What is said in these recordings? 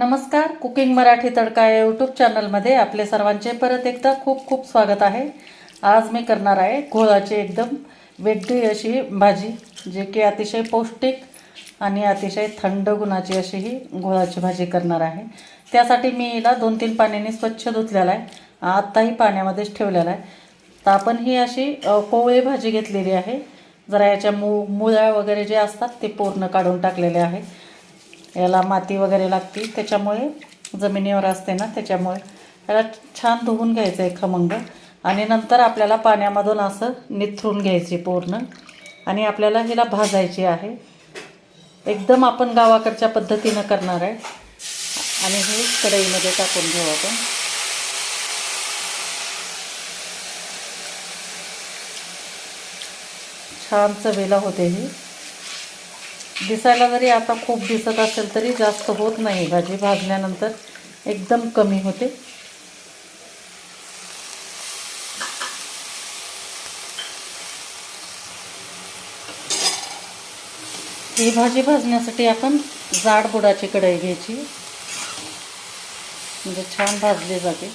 नमस्कार कुकिंग मराठी तडका या यूट्यूब चॅनलमध्ये आपले सर्वांचे परत एकदा खूप खूप स्वागत आहे. आज मी करणार आहे घोळाची एकदम वेगळी अशी भाजी जे की अतिशय पौष्टिक आणि अतिशय थंड गुणाची अशी ही घोळाची भाजी करणार आहे. त्यासाठी मी हिला दोन तीन पाण्याने स्वच्छ धुतलेला आहे. आत्ताही पाण्यामध्येच ठेवलेला आहे. तर आपण ही अशी कोवळी भाजी घेतलेली आहे. जरा याच्या मू मुळ्या वगैरे जे असतात ते पूर्ण काढून टाकलेले आहे. याला माती वगैरे लागते. त्याच्यामुळे जमिनीवर असते ना त्याच्यामुळे. याला छान धुवून घ्यायचं आहे खमंग. आणि नंतर आपल्याला पाण्यामधून असं निथरून घ्यायची पूर्ण. आणि आपल्याला हिला भाजायची आहे. एकदम आपण गावाकडच्या पद्धतीनं करणार आहे. आणि हे कढईमध्ये टाकून घेऊ आपण. छान चवेला होते ही. दिसायला जरी आता खूप दिसत असेल तरी जास्त होत नाही. भाजी भाजल्यानंतर एकदम कमी होते. ही भाजी भाजण्यासाठी आपण जाड बुडाची कढई घ्यायची. म्हणजे छान भाजली जाते.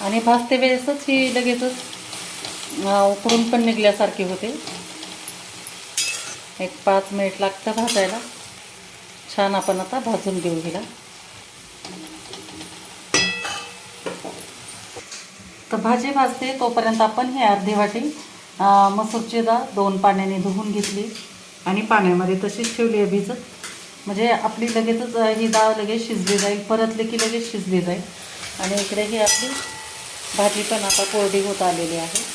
आणि भाजते वेळेसच ही लगेचच उकडून पण निघल्यासारखी होते. एक पाच मिनिट लागतं भाजायला. छान आपण आता भाजून घेऊ हिला. तर भाजी भाजते तोपर्यंत आपण ही अर्धी वाटी मसूरची डाळ दोन पाण्याने धुवून घेतली आणि पाण्यामध्ये तशीच ठेवली आहे भिजत. म्हणजे आपली लगेचच ही डाळ लगेच शिजली जाईल परतली की लगेच शिजली जाईल. आणि इकडे ही आपली भाजी पण आता कोरडी होत आलेली आहे.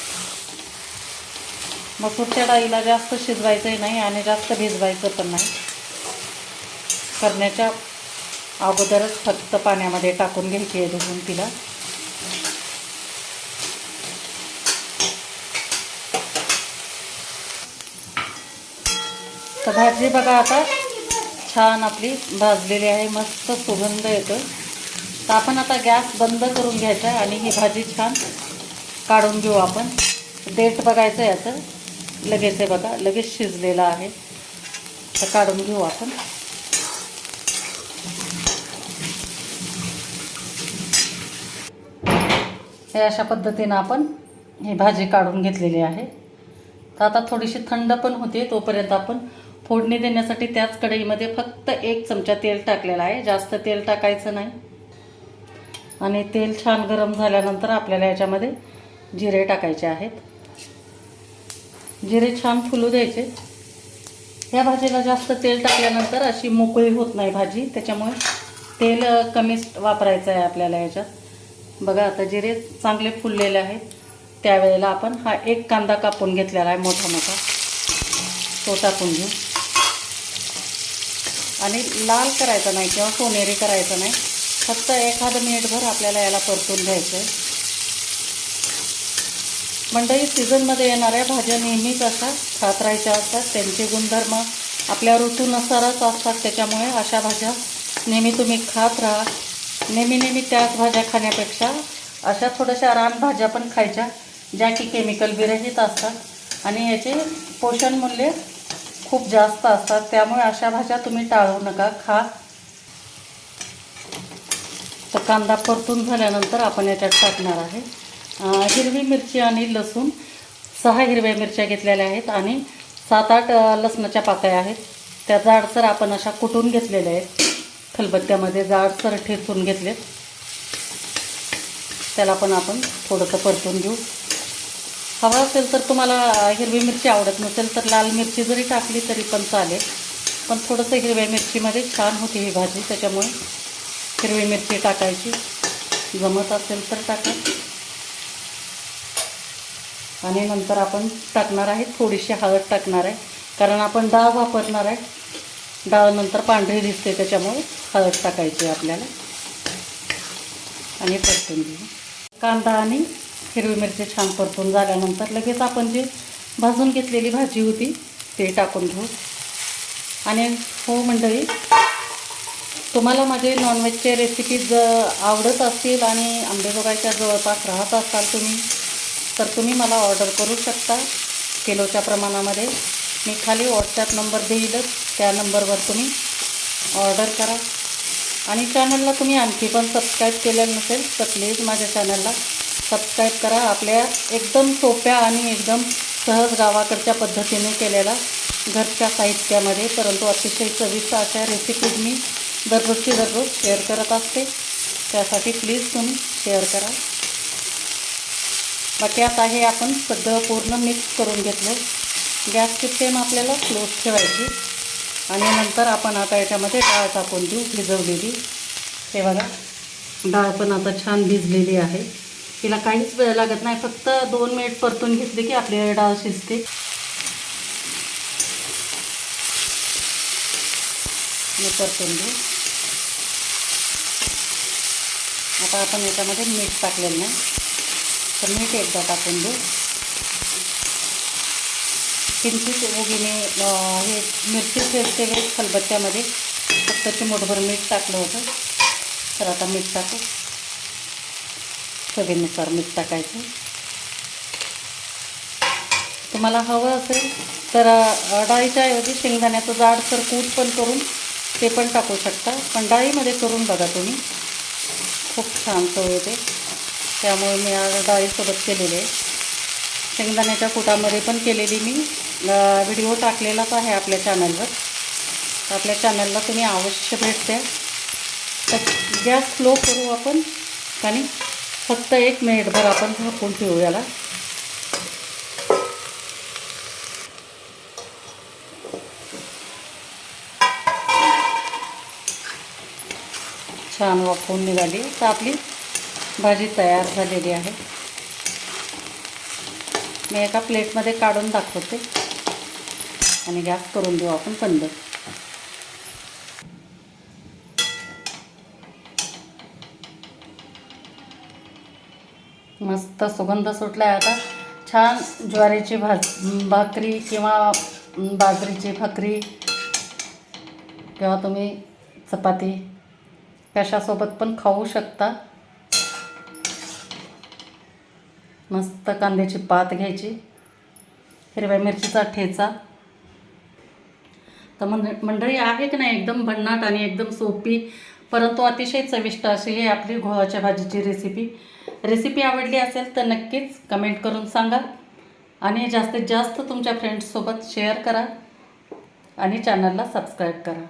मसूरच्या डाळीला जास्त शिजवायचंही नाही आणि जास्त भिजवायचं पण नाही. करण्याच्या अगोदरच फक्त पाण्यामध्ये टाकून घ्यायची आहे धुवून तिला. तर भाजी बघा आता छान आपली भाजलेली आहे मस्त सुगंध येतो तर आपण आता गॅस बंद करून घ्यायचा आणि ही भाजी छान काढून घेऊ आपण. डेट बघायचं याचं. लगेच आहे बघा लगेच शिजलेलं आहे. तर काढून घेऊ आपण. हे अशा पद्धतीनं आपण ही भाजी काढून घेतलेली आहे. तर आता थोडीशी थंड पण होते तोपर्यंत आपण फोडणी देण्यासाठी त्याच कढईमध्ये फक्त एक चमचा तेल टाकलेला आहे. जास्त तेल टाकायचं नाही. आणि तेल छान गरम झाल्यानंतर आपल्याला याच्यामध्ये जिरे टाकायचे आहेत. जिरे छान फुलू द्यायचे. या भाजीला जास्त तेल टाकल्यानंतर अशी मोकळी होत नाही भाजी त्याच्यामुळे तेल कमीच वापरायचं आहे आपल्याला याच्यात बघा आता जिरे चांगले फुललेले आहेत. त्यावेळेला आपण हा एक कांदा कापून घेतलेला आहे मोठा मोठा. तो टाकून घेऊ. आणि लाल करायचा नाही किंवा सोनेरी करायचा नाही. फक्त एखादं मिनिटभर आपल्याला याला परतून घ्यायचं आहे मंडळी सीझनमध्ये येणाऱ्या भाज्या नेहमीच अशा खात राहायच्या असतात त्यांचे गुणधर्म आपल्या ऋतूनुसारच असतात त्याच्यामुळे अशा भाज्या नेहमी तुम्ही खात राहा. नेहमी नेहमी त्याच भाज्या खाण्यापेक्षा अशा थोड्याशा रानभाज्या पण खायच्या ज्या की केमिकल विरहित असतात. आणि याचे पोषण मूल्य खूप जास्त असतात त्यामुळे अशा भाज्या तुम्ही टाळू नका खा. तर कांदा परतून झाल्यानंतर आपण याच्यात टाकणार आहे. हिरवी मिरची आणि लसूण सहा हिरव्या मिरच्या घेतलेल्या आहेत आणि सात आठ लसणाच्या पाकळ्या आहेत. त्या जाडसर आपण अशा कुटून घेतलेल्या आहेत. खलबत्त्यामध्ये जाडसर ठेचून घेतलेत. त्याला पण आपण थोडंसं परतून घेऊ. हवा असेल तर तुम्हाला हिरवी मिरची आवडत नसेल तर लाल मिरची जरी टाकली तरी पण चालेल. पण थोडंसं हिरव्या मिरचीमध्ये छान होती ही भाजी त्याच्यामुळे हिरवी मिरची टाकायची. जमत असेल तर टाका. आणि नंतर आपण टाकणार आहे थोडीशी हळद टाकणार आहे. कारण आपण डाळ वापरणार आहे. डाळ नंतर पांढरी दिसते त्याच्यामुळे हळद टाकायची आहे आपल्याला. आणि परतून घेऊ. कांदा आणि हिरवी मिरची छान परतून झाल्यानंतर लगेच आपण जी भाजून घेतलेली भाजी होती ते टाकून घेऊ. आणि हो मंडळी तुम्हाला माझे नॉनव्हेजचे रेसिपीज आवडत असतील आणि आंबेजोगाईच्या जवळपास राहत असाल तुम्ही तर तुम्ही मला ऑर्डर करू शकता किलोच्या प्रमाणामध्ये. मी खाली व्हॉट्सॲप नंबर देईलच त्या नंबरवर तुम्ही ऑर्डर करा. आणि चॅनलला तुम्ही आणखी पण सबस्क्राईब केलेलं नसेल तर प्लीज माझ्या चॅनलला सबस्क्राईब करा. आपल्या एकदम सोप्या आणि एकदम सहज गावाकडच्या पद्धतीने केलेला घरच्या साहित्यामध्ये परंतु अतिशय चविष्ट अशा रेसिपीज मी दररोजची दररोज शेअर करत असते. त्यासाठी प्लीज तुम्ही शेअर करा. बाकी आता हे आपण सगळं पूर्ण मिक्स करून घेतलं. गॅसची फ्लेम आपल्याला क्लोज ठेवायची. आणि नंतर आपण आता याच्यामध्ये डाळ टाकून देऊ भिजवलेली. हे बघा डाळ पण आता छान भिजलेली आहे. तिला काहीच वेळ लागत नाही फक्त दोन मिनिट परतून घेतली की आपली डाळ शिजते. मी परतून घेऊ आता आपण याच्यामध्ये मीठ टाकलेलं नाही तर मीठ एकदा टाकून देऊ किंचित उगीने हे मिरची फेरते वेळेस खलबत्त्यामध्ये फक्त चिमूटभर मीठ टाकलं होतं. तर आता मीठ टाकू. चवीनुसार मीठ टाकायचं. तुम्हाला हवं असेल तर डाळीच्या ऐवजी शेंगदाण्याचं जाडसर कूट पण करून ते पण टाकू शकता. पण डाळीमध्ये करून बघा तुम्ही. खूप छान चव येते. त्यामुळे मी आज डाळीसोबत केलेले. आहे शेंगदाण्याच्या कुटामध्ये पण केलेली मी. व्हिडिओ टाकलेलाच आहे आपल्या चॅनलवर. आपल्या चॅनलला तुम्ही अवश्य भेट द्या. तर गॅस स्लो करू आपण आणि फक्त एक मिनिटभर आपण झाकून ठेवू याला. छान वाकून निघाली. तर आपली भाजी तयार झालेली आहे. मी एका प्लेटमध्ये काढून दाखवते. आणि गॅस करून देऊ आपण बंद. मस्त सुगंध सुटला आहे आता. छान ज्वारीची भाज भाकरी किंवा बाजरीची भाकरी किंवा तुम्ही चपाती कशासोबत पण खाऊ शकता. मस्त कांद्याची पात घ्यायची हिरव्या मिरचीचा ठेचा. तर मंड मंडळी आहे की नाही एकदम भन्नाट आणि एकदम सोपी परंतु अतिशय चविष्ट अशी ही आपली घोळाच्या भाजीची रेसिपी रेसिपी आवडली असेल तर नक्कीच कमेंट करून सांगा आणि जास्तीत जास्त तुमच्या फ्रेंड्ससोबत शेअर करा आणि चॅनलला सबस्क्राईब करा.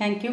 थँक्यू